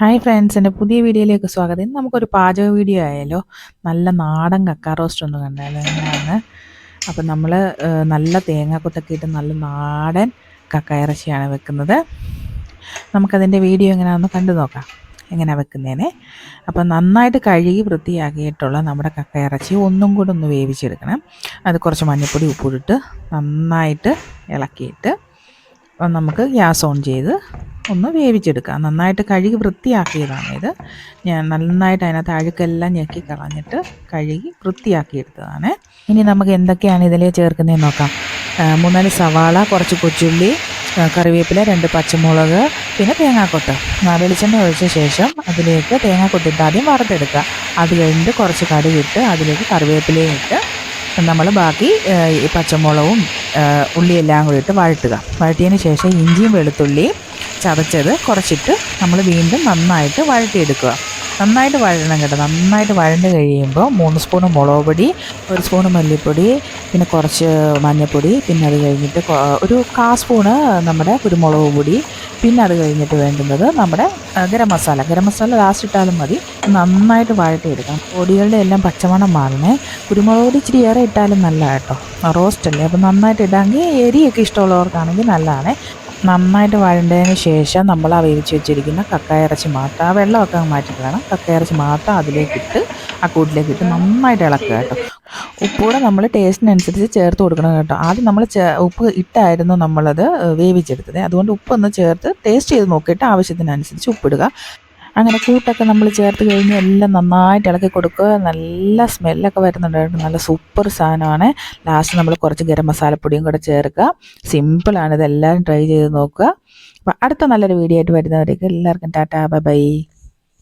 Hi friends എന്റെ പുതിയ വീഡിയോയിലേക്ക് സ്വാഗതം. ഇന്ന് നമുക്കൊരു പാചക വീഡിയോ ആയാലോ? നല്ല നാടൻ കക്ക റോസ്റ്റ് ഒന്ന് കണ്ടാലോ? എന്നാണ് അപ്പം നമ്മൾ നല്ല തേങ്ങാക്കൊത്തൊക്കെ ഇട്ട് നല്ല നാടൻ കക്ക ഇറച്ചിയാണ് വെക്കുന്നത്. നമുക്കതിന്റെ വീഡിയോ എങ്ങനെയാണെന്ന് കണ്ടു നോക്കാം. എങ്ങനെയാണ് വെക്കുന്നതിനെ അപ്പം നന്നായിട്ട് കഴുകി വൃത്തിയാക്കിയിട്ടുള്ള നമ്മുടെ കക്കയിറച്ചി ഒന്നും കൂടെ ഒന്ന് വേവിച്ചെടുക്കണം. അത് കുറച്ച് മഞ്ഞൾപ്പൊടി ഉപ്പിട്ട് നന്നായിട്ട് ഇളക്കിയിട്ട് നമുക്ക് ഗ്യാസ് ഓൺ ചെയ്ത് ഒന്ന് വേവിച്ചെടുക്കുക. നന്നായിട്ട് കഴുകി വൃത്തിയാക്കിയതാണ് ഇത്. ഞാൻ നന്നായിട്ട് അതിനകത്ത് അഴുക്കെല്ലാം ഞെക്കി കളഞ്ഞിട്ട് കഴുകി വൃത്തിയാക്കിയെടുത്തതാണ്. ഇനി നമുക്ക് എന്തൊക്കെയാണ് ഇതിൽ ചേർക്കുന്നതെന്ന് നോക്കാം. മൂന്നാൽ സവാള കുറച്ച് കൊച്ചുള്ളി കറിവേപ്പില രണ്ട് പച്ചമുളക് പിന്നെ തേങ്ങാക്കൊട്ട് വെളിച്ചെണ്ണ ഒഴിച്ച ശേഷം അതിലേക്ക് തേങ്ങാക്കൊട്ടിട്ട് ആദ്യം വറുത്തെടുക്കുക. അത് കഴിഞ്ഞിട്ട് കുറച്ച് കടുകിട്ട് അതിലേക്ക് കറിവേപ്പിലയും ഇട്ട് നമ്മൾ ബാക്കി പച്ചമുളകും ഉള്ളിയെല്ലാം കൂടി ഇട്ട് വഴറ്റുക. വഴറ്റിയതിന് ശേഷം ഇഞ്ചിയും വെളുത്തുള്ളിയും ചതച്ചത് കുറച്ചിട്ട് നമ്മൾ വീണ്ടും നന്നായിട്ട് വഴറ്റിയെടുക്കുക. നന്നായിട്ട് വഴണം കേട്ടോ. നന്നായിട്ട് വഴണ്ട് കഴിയുമ്പോൾ മൂന്ന് സ്പൂൺ മുളക് പൊടി ഒരു സ്പൂണ് മല്ലിപ്പൊടി പിന്നെ കുറച്ച് മഞ്ഞൾപ്പൊടി പിന്നെ അത് കഴിഞ്ഞിട്ട് ഒരു കാ സ്പൂണ് നമ്മുടെ കുരുമുളക് പൊടി പിന്നെ അത് കഴിഞ്ഞിട്ട് വേണ്ടുന്നത് നമ്മുടെ ഗരം മസാല. ഗരം മസാല ലാസ്റ്റ് ഇട്ടാലും മതി. നന്നായിട്ട് വഴറ്റിയെടുക്കാം പൊടികളുടെ എല്ലാം പച്ചമണം മാറണേ. കുരുമുളക് പൊടി ഇച്ചിരി ഏറെ ഇട്ടാലും നല്ല കേട്ടോ. റോസ്റ്റ് അല്ലേ? അപ്പോൾ നന്നായിട്ട് ഇടാമെങ്കിൽ എരിയൊക്കെ ഇഷ്ടമുള്ളവർക്കാണെങ്കിൽ നല്ലതാണ്. നന്നായിട്ട് വഴണ്ടതിന് ശേഷം നമ്മൾ ആ വേവിച്ച് വെച്ചിരിക്കുന്ന കക്കയിറച്ചി മാത്രം ആ വെള്ളമൊക്കെ മാറ്റി കക്കയിറച്ചി മാത്രം അതിലേക്കിട്ട് ആ കൂട്ടിലേക്ക് ഇട്ട് നന്നായിട്ട് ഇളക്കുക കേട്ടോ. ഉപ്പൂടെ നമ്മൾ ടേസ്റ്റിനനുസരിച്ച് ചേർത്ത് കൊടുക്കണം കേട്ടോ. ആദ്യം നമ്മൾ ഉപ്പ് ഇട്ടായിരുന്നു നമ്മളത് വേവിച്ചെടുത്തത്. അതുകൊണ്ട് ഉപ്പൊന്ന് ചേർത്ത് ടേസ്റ്റ് ചെയ്ത് നോക്കിയിട്ട് ആവശ്യത്തിനനുസരിച്ച് ഉപ്പിടുക. അങ്ങനെ കൂട്ടൊക്കെ നമ്മൾ ചേർത്ത് കഴിഞ്ഞ് എല്ലാം നന്നായിട്ട് ഇളക്കി കൊടുക്കുക. നല്ല സ്മെല്ലൊക്കെ വരുന്നുണ്ടായിരുന്നു. നല്ല സൂപ്പർ സാധനമാണ്. ലാസ്റ്റ് നമ്മൾ കുറച്ച് ഗരം മസാലപ്പൊടിയും കൂടെ ചേർക്കുക. സിമ്പിളാണ് ഇതെല്ലാം ട്രൈ ചെയ്ത് നോക്കുക. അപ്പോൾ അടുത്ത നല്ലൊരു വീഡിയോ ആയിട്ട് വരുന്നവരേക്ക് എല്ലാവർക്കും ടാറ്റാ ബൈ ബൈ.